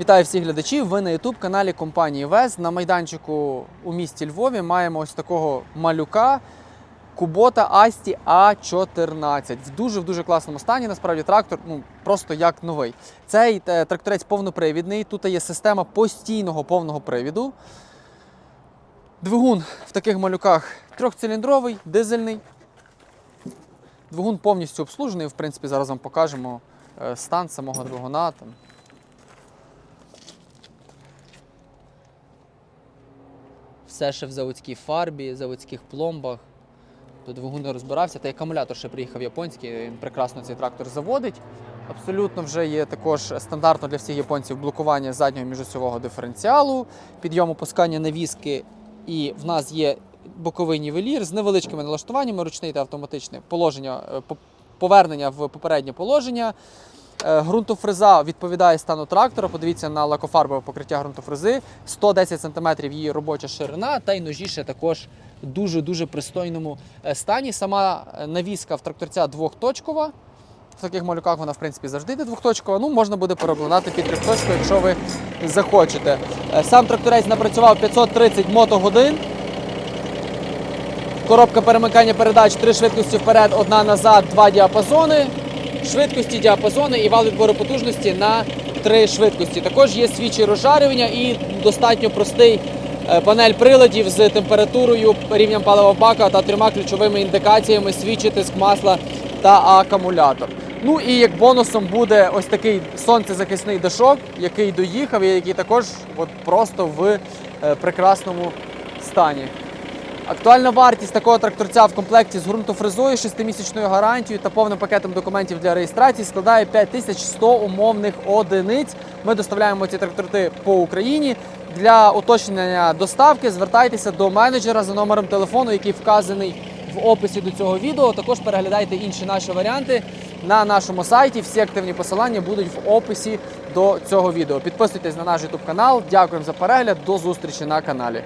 Вітаю всіх глядачів. Ви на youtube каналі компанії ВЕЗ. На майданчику у місті Львові маємо ось такого малюка Кубота Асті А14. В дуже в дуже класному стані. Насправді трактор ну просто як новий. Цей е, тракторець повнопривідний. Тут є система постійного повного привіду. Двигун в таких малюках трьохциліндровий, дизельний. Двигун повністю обслужений. В принципі, зараз вам покажемо е, стан самого двигуна. Там. Все ще в заводській фарбі, заводських пломбах. Тут двигун розбирався, та й акумулятор ще приїхав японський, він прекрасно цей трактор заводить. Абсолютно вже є також стандартно для всіх японців блокування заднього міжосьового диференціалу, підйом опускання навіски, і в нас є боковий нівелір з невеличкими налаштуваннями, ручний та автоматичне положення, е, повернення в попереднє положення. Е, Ґрунтофреза відповідає стану трактора. Подивіться на лакофарбове покриття ґрунтофрези. 110 см її робоча ширина, та й ножі ще також дуже-дуже пристойному е, стані. Сама е, навіска в тракторця двохточкова. В таких малюках вона, в принципі, завжди йде двохточкова. Ну, можна буде переобладнати під трьохточку, якщо ви захочете. Е, Сам тракторець напрацював 530 мотогодин. Коробка перемикання передач, три швидкості вперед, одна назад, два діапазони. Швидкості, діапазони і вал відбору потужності на три швидкості. Також є свічі розжарювання і достатньо простий е, панель приладів з температурою, рівнем паливого бака та трьома ключовими індикаціями свічі, тиск масла та акумулятор. Ну і як бонусом буде ось такий сонцезахисний дашок, який доїхав і який також от просто в е, прекрасному стані. Актуальна вартість такого тракторця в комплекті з ґрунтофрезою, 6-місячною гарантією та повним пакетом документів для реєстрації складає 5100 умовних одиниць. Ми доставляємо ці трактори по Україні. Для уточнення доставки звертайтеся до менеджера за номером телефону, який вказаний в описі до цього відео. Також переглядайте інші наші варіанти на нашому сайті. Всі активні посилання будуть в описі до цього відео. Підписуйтесь на наш YouTube канал. Дякуємо за перегляд. До зустрічі на каналі.